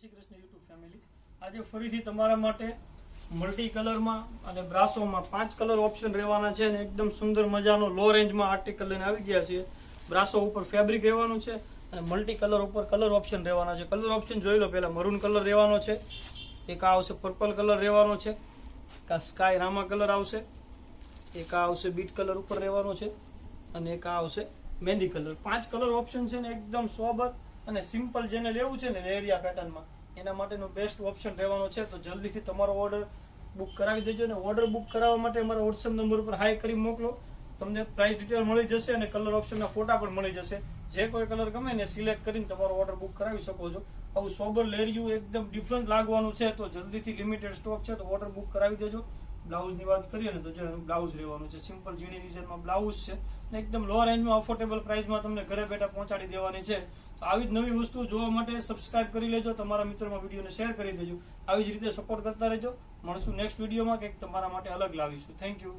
Shri Krishna YouTube family આજે ફરીથી તમારા માટે મલ્ટી કલરમાં અને બ્રાસોમાં પાંચ કલર ઓપ્શન રહેવાના છે અને એકદમ સુંદર મજાનો લો રેન્જમાં આર્ટિકલ લઈને આવી ગયા છીએ. બ્રાસો ઉપર ફેબ્રિક રહેવાનું છે અને મલ્ટી કલર ઉપર કલર ઓપ્શન રહેવાના છે. કલર ઓપ્શન જોઈ લો પહેલાં મરૂન કલર રહેવાનો છે. એક આ આવશે પર્પલ કલર રહેવાનો છે. એક આ સ્કાય રામા કલર આવશે. એક આ આવશે બીટ કલર ઉપર રહેવાનો છે. અને એક આ આવશે મહેંદી કલર પાંચ કલર ઓપ્શન છે ને એકદમ સોબર અને સિમ્પલ જેને લેવું છે ને એરિયા પેટર્નમાં, એના માટેનો બેસ્ટ ઓપ્શન રહેવાનો છે. તો જલ્દીથી તમારો ઓર્ડર બુક કરાવી દેજો અને ઓર્ડર બુક કરાવવા માટે અમારા વોટ્સએપ નંબર ઉપર હાઈ કરી મોકલો. તમને પ્રાઇસ ડિટેલ મળી જશે અને કલર ઓપ્શનના ફોટા પણ મળી જશે. જે કોઈ કલર ગમે ને સિલેક્ટ કરીને તમારો ઓર્ડર બુક કરાવી શકો છો. આવું સોબર લેરિયું એકદમ ડિફરન્ટ લાગવાનું છે. તો જલ્દીથી લિમિટેડ સ્ટોક છે તો ઓર્ડર બુક કરાવી દેજો. બ્લાઉઝની વાત કરીએ ને તો જે બ્લાઉઝ રહેવાનું છે, સિમ્પલ ઝીણી ડિઝાઇનમાં બ્લાઉઝ છે એકદમ લો રેન્જમાં અફોર્ડેબલ પ્રાઇસમાં તમને ઘરે બેઠા પહોંચાડી દેવાની છે. તો આવી જ નવી વસ્તુ જોવા માટે સબસ્ક્રાઇબ કરી લેજો, તમારા મિત્રોમાં વિડીયોને શેર કરી દેજો. આવી જ રીતે સપોર્ટ કરતા રહેજો. મળશું નેક્સ્ટ વિડીયોમાં, કંઈક તમારા માટે અલગ લાવીશું. Thank you